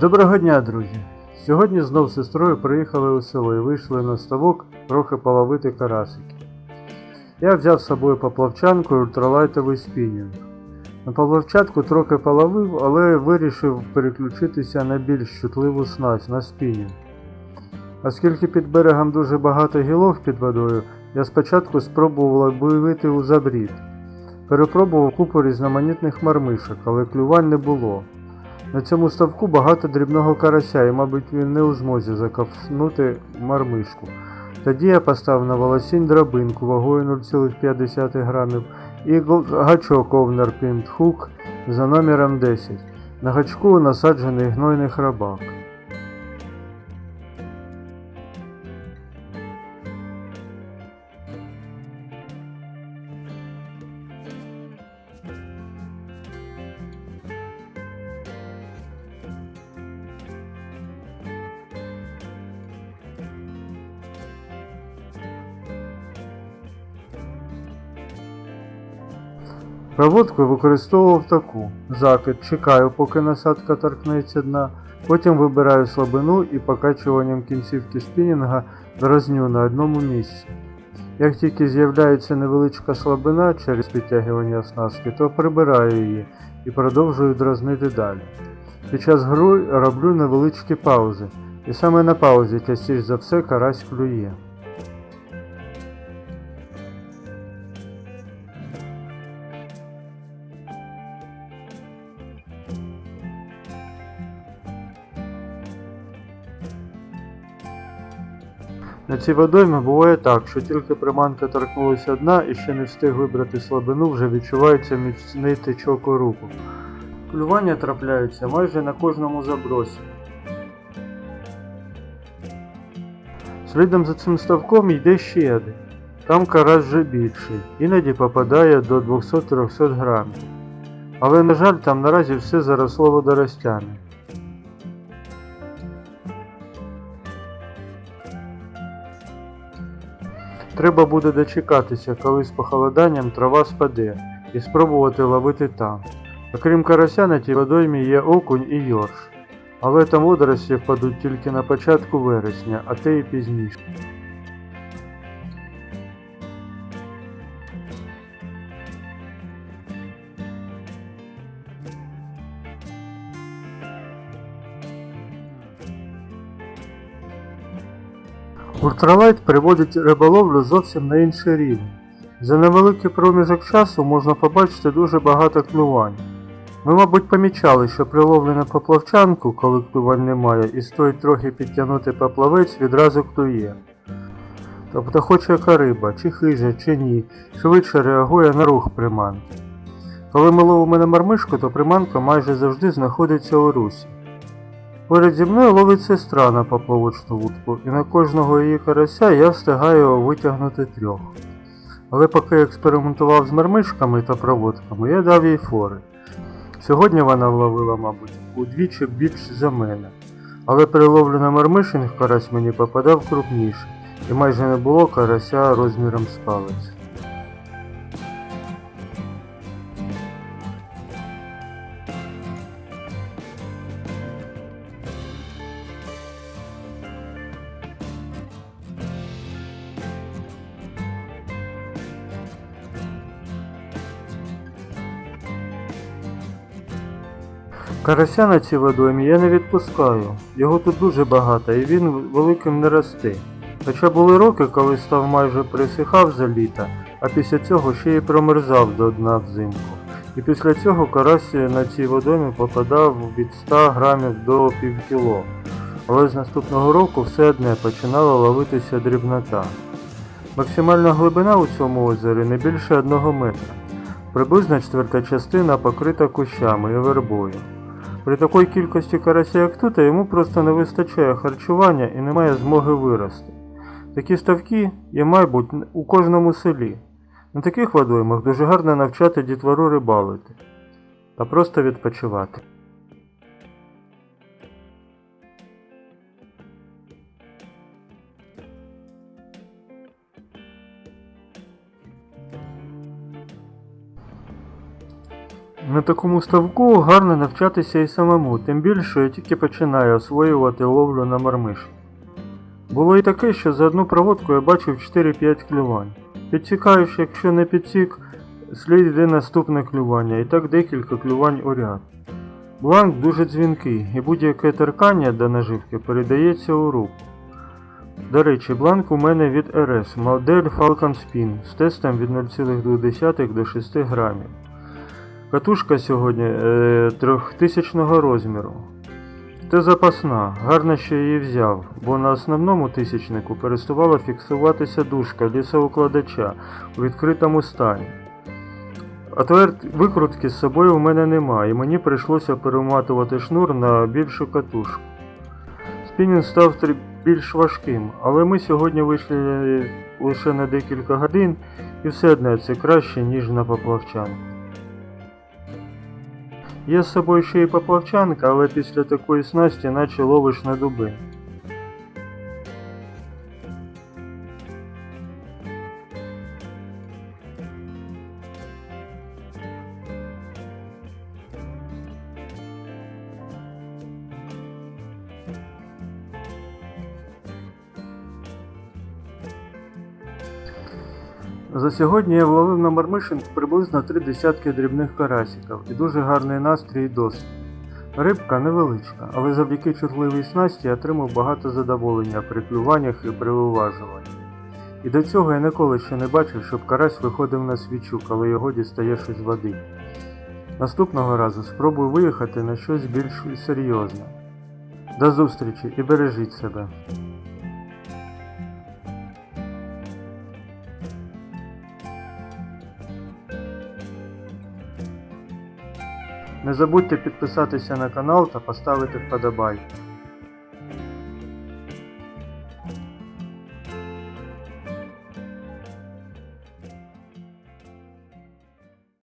Доброго дня, друзі! Сьогодні знов з сестрою приїхали у село і вийшли на ставок трохи половити карасики. Я взяв з собою поплавчанку і ультралайтовий спінінг. На поплавчатку трохи половив, але вирішив переключитися на більш чутливу снасть на спінінг. Оскільки під берегом дуже багато гілок під водою, я спочатку спробував ловити у забрід. Перепробував купу різноманітних мармишок, але клювань не було. На цьому ставку багато дрібного карася, і, мабуть, він не у змозі закопнути мармишку. Тоді я поставив на волосінь драбинку вагою 0,5 грамів і гачок Овнер Пінтхук за номером 10. На гачку насаджений гнойний храбак. Проводку використовував таку. Закид чекаю, поки насадка торкнеться дна, потім вибираю слабину і покачуванням кінцівки спінінга дразню на одному місці. Як тільки з'являється невеличка слабина через підтягування оснастки, то прибираю її і продовжую дразнити далі. Під час гри роблю невеличкі паузи, і саме на паузі частіше за все карась клює. На цій водоймі буває так, що тільки приманка торкнулася дна і ще не встиг вибрати слабину, вже відчувається міцний тичок у руку. Клювання трапляються майже на кожному забросі. Слідом за цим ставком йде ще один. Там карась вже більший, іноді попадає до 200-300 грамів. Але, на жаль, там наразі все заросло водоростями. Треба буде дочекатися, коли з похолоданням трава спаде, і спробувати ловити там. Окрім карася на тій водоймі є окунь і йорш. Але там водорості впадуть тільки на початку вересня, а те і пізніше. Ультралайт приводить риболовлю зовсім на інший рівень. За невеликий проміжок часу можна побачити дуже багато клювань. Ви, мабуть, помічали, що при ловлі на поплавчанку, коли клювань немає, і стоїть трохи підтягнути поплавець, відразу клює. Тобто хоч яка риба, чи хижа, чи ні, швидше реагує на рух приманки. Коли ми ловимо на мармишку, то приманка майже завжди знаходиться у русі. Поряд зі мною ловить сестра на поплавочну вудку, і на кожного її карася я встигаю витягнути трьох. Але поки експериментував з мармишками та проводками, я дав їй фори. Сьогодні вона вловила, мабуть, удвічі більш за мене. Але при ловлі на мармишинг карась мені попадав крупніше, і майже не було карася розміром з палець. Карася на цій водоймі я не відпускаю. Його тут дуже багато і він великим не росте. Хоча були роки, коли став майже присихав за літа, а після цього ще й промерзав до дна взимку. І після цього карась на цій водоймі попадав від 100 грамів до півкіло. Але з наступного року все одне починала ловитися дрібнота. Максимальна глибина у цьому озері не більше одного метра. Приблизно четверта частина покрита кущами і вербою. При такій кількості карася, як тут, йому просто не вистачає харчування і немає змоги вирости. Такі ставки є, мабуть, у кожному селі. На таких водоймах дуже гарно навчати дітвору рибалити та просто відпочивати. На такому ставку гарно навчатися і самому, тим більше я тільки починаю освоювати ловлю на мармиш. Було і таке, що за одну проводку я бачив 4-5 клювань. Підсікаєш, якщо не підсік, слід йде наступне клювання, і так декілька клювань у ряд. Бланк дуже дзвінкий, і будь-яке теркання до наживки передається у руку. До речі, бланк у мене від RS, модель Falcon Spin з тестом від 0,2 до 6 грамів. Катушка сьогодні е, 3000 розміру. Це запасна, гарно, що її взяв, бо на основному тисячнику переставала фіксуватися дужка лісоукладача у відкритому стані. А викрутки з собою у мене нема, і мені прийшлося перематувати шнур на більшу катушку. Спінінг став більш важким, але ми сьогодні вийшли лише на декілька годин, і все одно це краще, ніж на поплавчанку. Є з собою ще й поплавчанка, але після такої снасті наче ловиш на дуби. За сьогодні я вловив на мармишинг приблизно три десятки дрібних карасиків і дуже гарний настрій і досвід. Рибка невеличка, але завдяки чутливій снасті я отримав багато задоволення при клюваннях і при уважуванні. І до цього я ніколи ще не бачив, щоб карась виходив на свічу, коли його дістаєш із води. Наступного разу спробую виїхати на щось більш серйозне. До зустрічі і бережіть себе. Не забудьте підписатися на канал та поставити вподобайку.